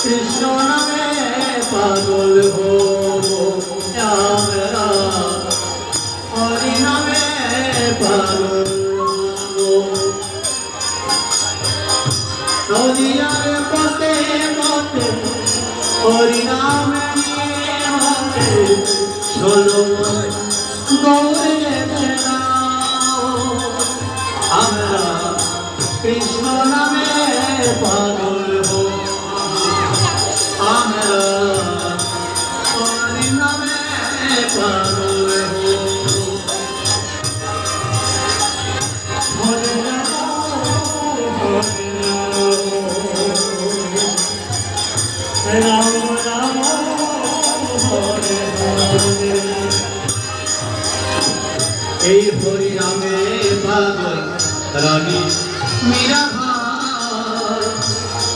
কৃষ্ণ নামে পাগল রাম হরি নামে পাগল নদিয়ার পথে পথে হরি নামে নিয়ে কৃষ্ণ নামে পাগল আমরা হরি নামে পাগল এই হরি রামে পাগল রানী। মীরা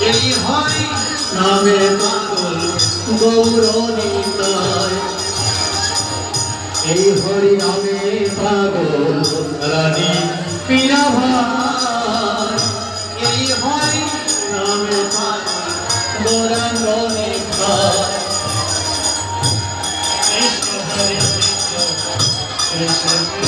এই হরি নামে পাগল গৌরী এই হরি নামে পাগল রানী মীরা এই হরি নামে পাগল গৌরাঙ্গী কৃষ্ণ হরে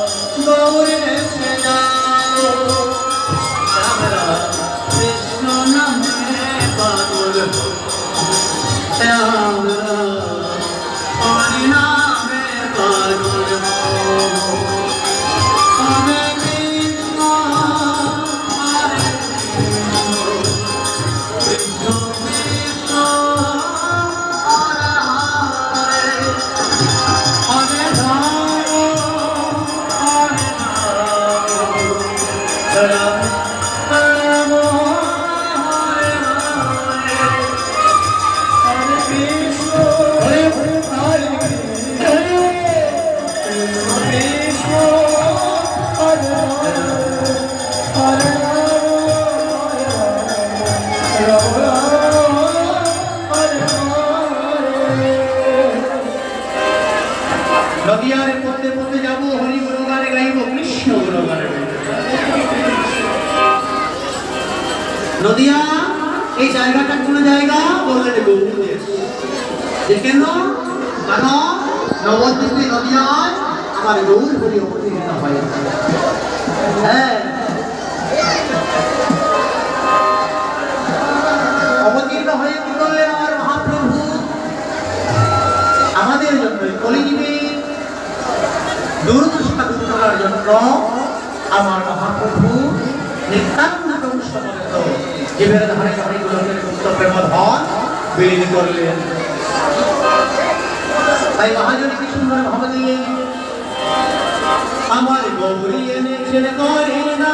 নদিয়া, এই জায়গাটা কোন জায়গা? বললেন কারণ নবদ্বীপে নদিয়ায় আমার গৌর হরি অবতীর্ণ হয়েছে হ্যাঁ। অবতীর্ণ হয়ে আমার মহাপ্রভু? আমাদের কলিজীবী জন্য আমার মহাপ্রভু নিত্যান্ত সমবেত জীবের ধারে ধারে গুলোকে মুক্ত প্রেম ধন বিলীন করলেন। তাই মহাজন কি সুন্দর ভাব দিয়ে আমার গৌরী এনেছেন করে না।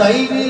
Tá time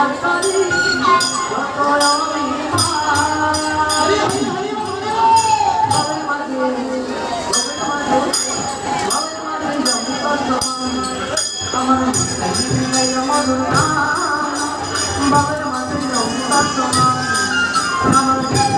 আমার মাঝে আমার